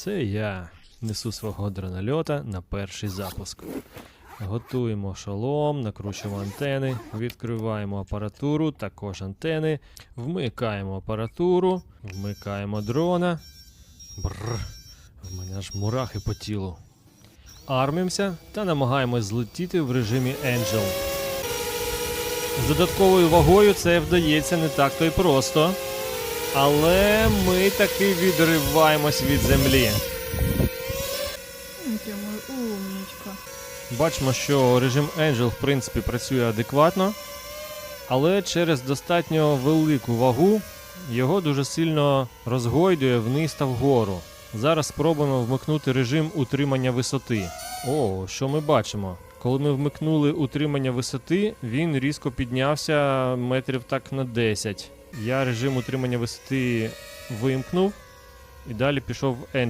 Це я несу свого дронольота на перший запуск. Готуємо шолом, накручуємо антени, відкриваємо апаратуру, також антени, вмикаємо апаратуру, вмикаємо дрона. Бррр, в мене аж мурахи по тілу. Армимося та намагаємось злетіти в режимі Angel. З додатковою вагою це вдається не так то й просто. Але ми таки відриваємось від землі. Ти мой умнічка. Бачимо, що режим Angel в принципі працює адекватно, але через достатньо велику вагу його дуже сильно розгойдує вниз та вгору. Зараз спробуємо вмикнути режим утримання висоти. О, що ми бачимо? Коли ми вмикнули утримання висоти, він різко піднявся метрів так на 10. Я режим утримання висоти вимкнув і далі пішов в